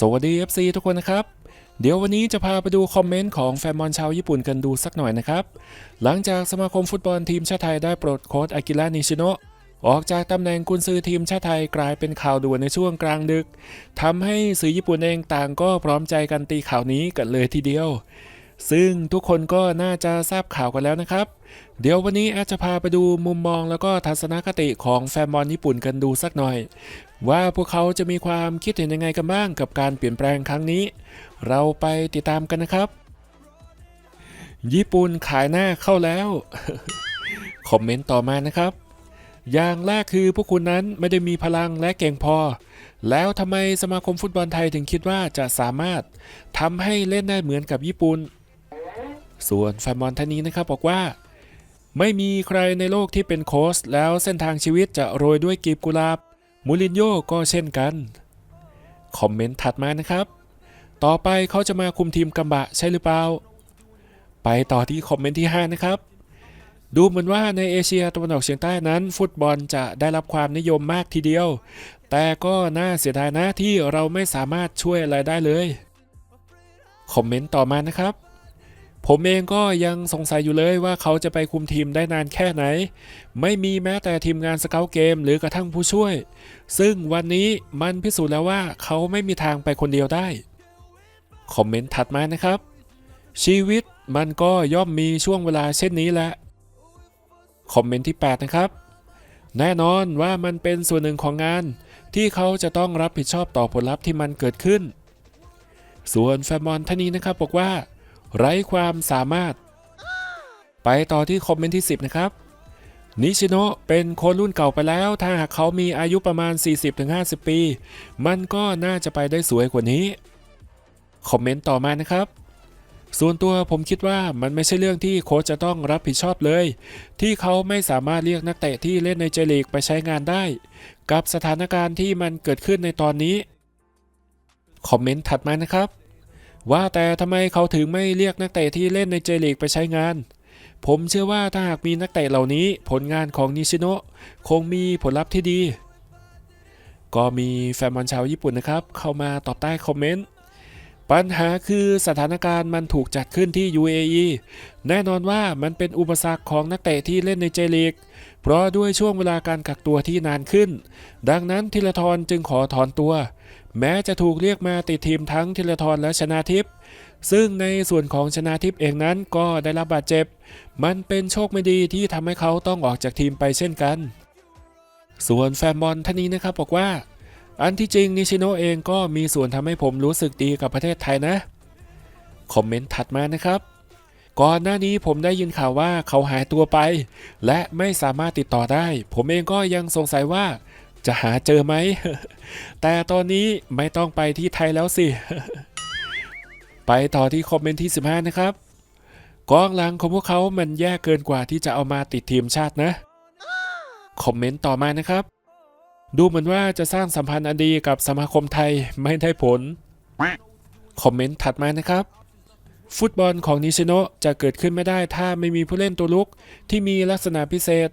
สวัสดี FC ทุกคนนะครับ เดี๋ยววันนี้จะพาไปดูคอมเมนต์ของแฟนบอลชาวญี่ปุ่นกันดูสักหน่อยนะครับ หลังจากสมาคมฟุตบอลทีมชาติไทยได้ปลดโค้ชอากิระนิชิโนะออกจากตำแหน่งกุนซือทีมชาติไทยกลายเป็นข่าวด่วนในช่วงกลางดึกทำให้สื่อญี่ปุ่นเองต่างก็พร้อมใจกันตีข่าวนี้กันเลยทีเดียว ซึ่งทุกคนก็น่าจะทราบข่าวกันแล้วนะครับ เดี๋ยววันนี้แอดจะพาไปดูมุมมองแล้วก็ทัศนคติของแฟนบอลญี่ปุ่นกันดูสักหน่อย ว่าพวกเขาจะมีความคิดเห็นยังไงกันบ้างกับการเปลี่ยนแปลงครั้งนี้ เราไปติดตามกันนะครับ ญี่ปุ่นขายหน้าเข้าแล้ว คอมเมนต์ต่อมานะครับ อย่างแรกคือพวกคุณนั้นไม่ได้มีพลังและเก่งพอแล้วทำไมสมาคมฟุตบอลไทยถึงคิดว่าจะสามารถทำให้เล่นได้เหมือนกับญี่ปุ่น ส่วนแฟนบอลท่านนี้นะครับบอกว่า ไม่มีใครในโลกที่เป็นโค้ชแล้วเส้นทางชีวิตจะโรยด้วยกีบกุหลาบมูรินโญ่ก็เช่นกัน คอมเมนต์ถัดมานะครับ ต่อไปเขาจะมาคุมทีมกัมบะใช่หรือเปล่า ไปต่อที่คอมเมนต์ที่ 5 นะครับ ดูเหมือนว่าในเอเชียตะวันออกเฉียงใต้นั้น ฟุตบอลจะได้รับความนิยมมากทีเดียว แต่ก็น่าเสียดายนะที่เราไม่สามารถช่วยอะไรได้เลย คอมเมนต์ต่อมานะครับ ผมเองก็ยังสงสัยอยู่เลยว่าเขาจะไปคุมทีมได้นานแค่ไหน ไม่มีแม้แต่ทีมงานสเกลเกมหรือกระทั่งผู้ช่วย ซึ่งวันนี้มันพิสูจน์แล้วว่าเขาไม่มีทางไปคนเดียวได้ คอมเมนต์ถัดมานะครับ ชีวิตมันก็ย่อมมีช่วงเวลาเช่นนี้แหละ คอมเมนต์ที่ 8 นะครับ แน่นอนว่ามันเป็นส่วนหนึ่งของงาน ที่เขาจะต้องรับผิดชอบต่อผลลัพธ์ที่มันเกิดขึ้น ส่วนแฟนบอลท่านนี้นะครับบอกว่า ไร้ความสามารถ ไปต่อที่คอมเมนต์ที่ 10 นะครับ นิชิโนะเป็นคนรุ่นเก่าไปแล้ว ถ้าหากเขามีอายุประมาณ 40-50 ปี มันก็น่าจะไปได้สวยกว่านี้ คอมเมนต์ต่อมานะครับส่วนตัวผมคิดว่ามันไม่ใช่เรื่องที่โค้ชจะต้องรับผิดชอบเลย ที่เขาไม่สามารถเรียกนักเตะที่เล่นในเจลีกไปใช้งานได้ กับสถานการณ์ที่มันเกิดขึ้นในตอนนี้ คอมเมนต์ถัดมานะครับ ว่าแต่ทำไมเขาถึงไม่เรียกนักเตะที่เล่นในเจลีกไปใช้งาน ผมเชื่อว่าถ้าหากมีนักเตะเหล่านี้ผลงานของนิชิโนะคงมีผลลัพธ์ที่ดี ก็มีแฟนบอลชาวญี่ปุ่นนะครับ เข้ามาตอบใต้คอมเมนต์ปัญหาคือสถานการณ์มันถูกจัดขึ้นที่ UAE แน่นอนว่ามันเป็นอุปสรรคของนักเตะที่เล่นในเจลีก เพราะด้วยช่วงเวลาการกักตัวที่นานขึ้น ดังนั้นธีรทรจึงขอถอนตัว แม้จะถูกเรียกมาติดทีมทั้งธีรทรและชนาทิพย์ซึ่งในส่วนของชนาทิพย์เองนั้นก็ได้รับบาดเจ็บ มันเป็นโชคไม่ดีที่ทำให้เขาต้องออกจากทีมไปเช่นกัน ส่วนแฟนบอลท่านนี้นะครับบอกว่า อันที่จริงนิชิโนเองก็มีส่วนทำให้ผมรู้สึกดีกับประเทศไทยนะ คอมเมนต์ถัดมานะครับ ก่อนหน้านี้ผมได้ยินข่าวว่าเขาหายตัวไป และไม่สามารถติดต่อได้ ผมเองก็ยังสงสัยว่า จะหาเจอไหม แต่ตอนนี้ไม่ต้องไปที่ไทยแล้วสิ ไปต่อที่คอมเมนต์ที่ 15 นะครับกองหลังของพวกเขามันแย่เกินกว่าที่จะเอามาติดทีมชาตินะ คอมเมนต์ต่อมานะครับ ดูเหมือนว่าจะสร้างสัมพันธ์อันดีกับสมาคมไทยไม่ได้ผล คอมเมนต์ถัดมานะครับ ฟุตบอลของนิชิโนะจะเกิดขึ้นไม่ได้ถ้าไม่มีผู้เล่นตัวลุกที่มีลักษณะพิเศษ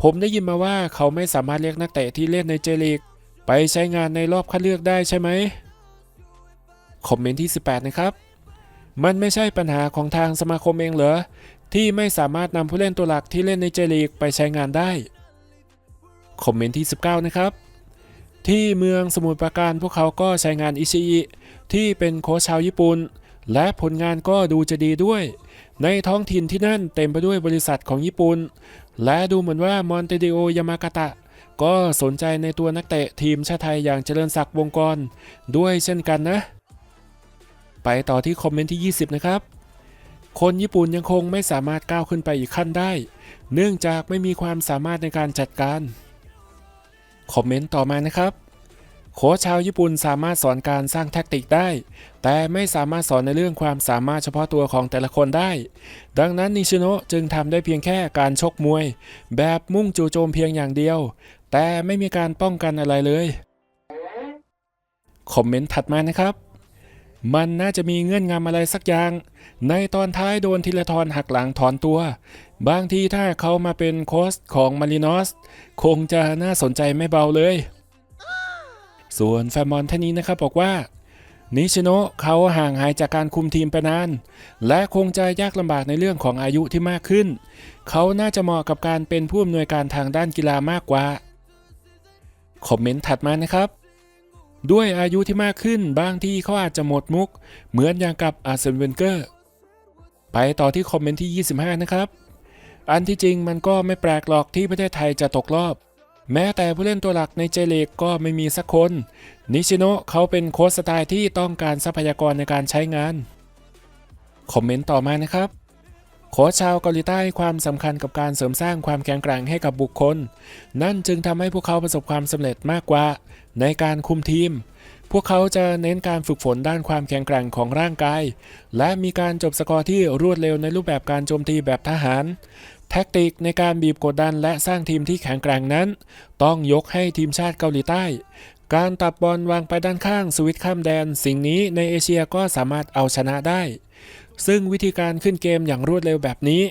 ผมได้ยินมาว่าเขาไม่สามารถเรียกนักเตะที่เล่นในเจลีก ไปใช้งานในรอบคัดเลือกได้ใช่ไหมคอมเมนต์ที่ 18 นะครับ มันไม่ใช่ปัญหาของทางสมาคมเองเหรอ ที่ไม่สามารถนำผู้เล่นตัวหลักที่เล่นในเจลีกไปใช้งานได้ คอมเมนต์ที่ 19 นะครับ ที่เมืองสมุทรปราการพวกเขาก็ใช้งานอิชิอิที่เป็นโค้ชชาวญี่ปุ่น และผลงานก็ดูจะดีด้วย ในท้องถิ่นที่นั่นเต็มไปด้วยบริษัทของญี่ปุ่น และดูเหมือนว่ามอนเตดิโอยามากาตะ ก็สนใจในตัวนักเตะทีมชาติไทยอย่างเจริญศักดิ์วงกร ด้วยเช่นกันนะ ไปต่อที่คอมเมนต์ที่ 20 นะครับ คนญี่ปุ่นยังคงไม่สามารถก้าวขึ้นไปอีกขั้นได้ เนื่องจากไม่มีความสามารถในการจัดการ คอมเมนต์ต่อมานะครับ โค้ชชาวญี่ปุ่นสามารถสอนการสร้างแท็กติกได้ แต่ไม่สามารถสอนในเรื่องความสามารถเฉพาะตัวของแต่ละคนได้ ดังนั้นนิชิโนะจึงทำได้เพียงแค่การชกมวย แบบมุ่งจู่โจมเพียงอย่างเดียว แต่ไม่มีการป้องกันอะไรเลย คอมเมนต์ถัดมานะครับ มันน่าจะมีเงื่อนงำอะไรสักอย่าง ในตอนท้ายโดนธีรทรหักหลังถอนตัว บางทีถ้าเขามาเป็นโค้ชของมารินอส คงจะน่าสนใจไม่เบาเลย ส่วนแฟนบอลท่านนี้นะครับบอกว่านิชิโนะเขาห่างหายจากการคุมทีมไปนาน และคงจะยากลำบากในเรื่องของอายุที่มากขึ้น เขาน่าจะเหมาะกับการเป็นผู้อำนวยการทางด้านกีฬามากกว่า คอมเมนต์ถัดมานะครับ ด้วยอายุที่มากขึ้นบางที่เขาอาจจะหมดมุก เหมือนอย่างกับอาร์เซนเวนเกอร์ ไปต่อที่คอมเมนต์ที่ 25 นะครับ อันที่จริงมันก็ไม่แปลกหรอกที่ประเทศไทยจะตกรอบ แม้แต่ผู้เล่นตัวหลักในเจเลกก็ไม่มีสักคน นิชิโนะเขาเป็นโค้ชสไตล์ที่ต้องการทรัพยากรในการใช้งาน คอมเมนต์ต่อมานะครับ โค้ชชาวเกาหลีใต้ความสำคัญกับการเสริมสร้างความแข็งแกร่งให้กับบุคคล นั่นจึงทำให้พวกเขาประสบความสำเร็จมากกว่า ในการคุมทีม พวกเขาจะเน้นการฝึกฝนด้านความแข็งแกร่งของร่างกาย และมีการจบสกอร์ที่รวดเร็วในรูปแบบการโจมตีแบบทหาร แท็กติกในการบีบกดดันและสร้างทีมที่แข็งแกร่งนั้น ต้องยกให้ทีมชาติเกาหลีใต้ การตัดบอลวางไปด้านข้างสวิตข้ามแดน สิ่งนี้ในเอเชียก็สามารถเอาชนะได้ ซึ่งวิธีการขึ้นเกมอย่างรวดเร็วแบบนี้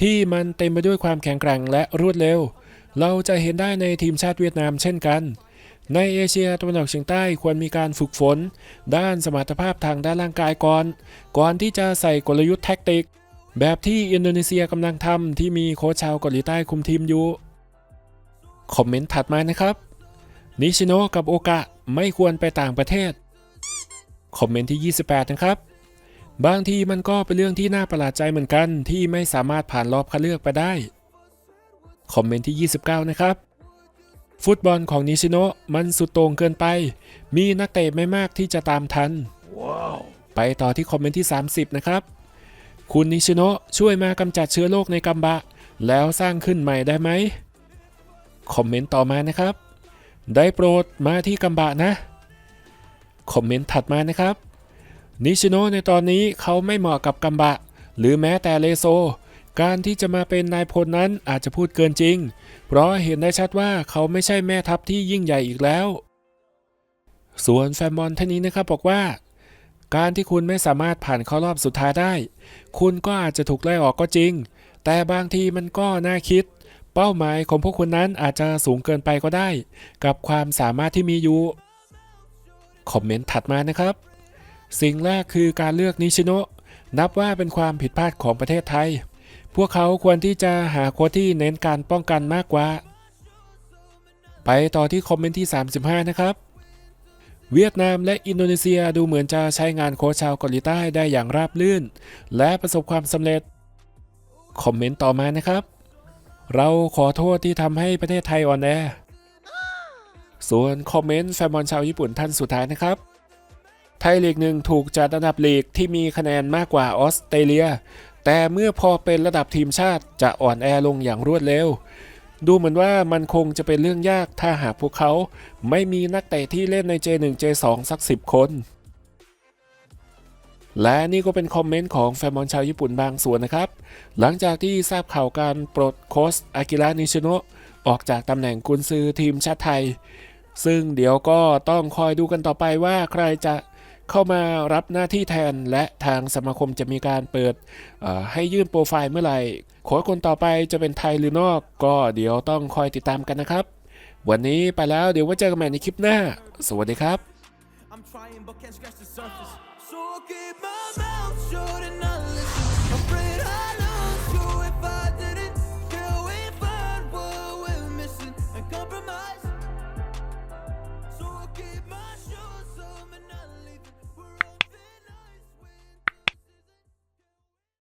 ที่มันเต็มไปด้วยความแข็งแกร่งและรวดเร็ว เราจะเห็นได้ในทีมชาติเวียดนามเช่นกันในเอเชียตะวันออกเฉียงใต้ควรมีการฝึกฝน ด้านสมรรถภาพทางด้านร่างกายก่อน ก่อนที่จะใส่กลยุทธ์แท็กติก แบบที่อินโดนีเซียกำลังทำที่มีโค้ชชาวเกาหลีใต้คุมทีมอยู่ คอมเมนต์ถัดมานะครับ นิชิโนะกับโอกะไม่ควรไปต่างประเทศ คอมเมนต์ที่ 28 นะครับ บางทีมันก็เป็นเรื่องที่น่าประหลาดใจเหมือนกันที่ไม่สามารถผ่านรอบคัดเลือกไปได้ คอมเมนต์ที่ 29 นะครับ ฟุตบอลของนิชิโนะมันสุดโต่งเกินไป มีนักเตะไม่มากที่จะตามทันไปต่อที่คอมเมนต์ที่ 30 นะครับ คุณนิชิโนะช่วยมากำจัดเชื้อโรคในกัมบะ แล้วสร้างขึ้นใหม่ได้ไหม คอมเมนต์ต่อมานะครับ ได้โปรดมาที่กัมบะนะ คอมเมนต์ถัดมานะครับ นิชิโนะในตอนนี้เขาไม่เหมาะกับกัมบะ หรือแม้แต่เลโซ การที่จะมาเป็นนายพลนั้นอาจจะพูดเกินจริง เพราะเห็นได้ชัดว่าเขาไม่ใช่แม่ทัพที่ยิ่งใหญ่อีกแล้ว ส่วนแฟนบอลท่านนี้นะครับบอกว่า การที่คุณไม่สามารถผ่านเข้ารอบสุดท้ายได้ คุณก็อาจจะถูกไล่ออกก็จริง แต่บางทีมันก็น่าคิด เป้าหมายของพวกคุณนั้นอาจจะสูงเกินไปก็ได้ กับความสามารถที่มีอยู่ คอมเมนต์ถัดมานะครับ สิ่งแรกคือการเลือกนิชิโนะนับว่าเป็นความผิดพลาดของประเทศไทย พวกเขาควรที่จะหาโค้ชที่เน้นการป้องกันมากกว่า ไปต่อที่คอมเมนต์ที่ 35 นะครับ เวียดนามและอินโดนีเซียดูเหมือนจะใช้งานโค้ชชาวเกาหลีใต้ได้อย่างราบรื่น และประสบความสำเร็จ คอมเมนต์ต่อมานะครับ เราขอโทษที่ทำให้ประเทศไทยอ่อนแอ ส่วนคอมเมนต์แฟนบอลชาวญี่ปุ่นท่านสุดท้ายนะครับ ไทยลีกหนึ่งถูกจัดอันดับลีกที่มีคะแนนมากกว่าออสเตรเลีย แต่เมื่อพอเป็นระดับทีมชาติจะอ่อนแอลงอย่างรวดเร็ว ดูเหมือนว่ามันคงจะเป็นเรื่องยากถ้าหากพวกเขาไม่มีนักเตะที่เล่นใน J1 J2 สัก 10 คน และนี่ก็เป็นคอมเมนต์ของแฟนบอลชาวญี่ปุ่นบางส่วนนะครับ หลังจากที่ทราบข่าวการปลดโค้ชอากิระนิชิโนะออกจากตำแหน่งกุนซือทีมชาติไทย ซึ่งเดี๋ยวก็ต้องคอยดูกันต่อไปว่าใครจะ เข้ามารับหน้าที่แทนและทางสมาคมจะมีการเปิดให้ยื่นโปรไฟล์เมื่อไหร่โค้ชคนต่อไปจะเป็นไทยหรือนอก ก็เดี๋ยวต้องคอยติดตามกันนะครับ วันนี้ไปแล้วเดี๋ยวไว้เจอกันใหม่ในคลิปหน้า สวัสดีครับ I'm trying but can't scratch the surface. So I keep my mouth shut.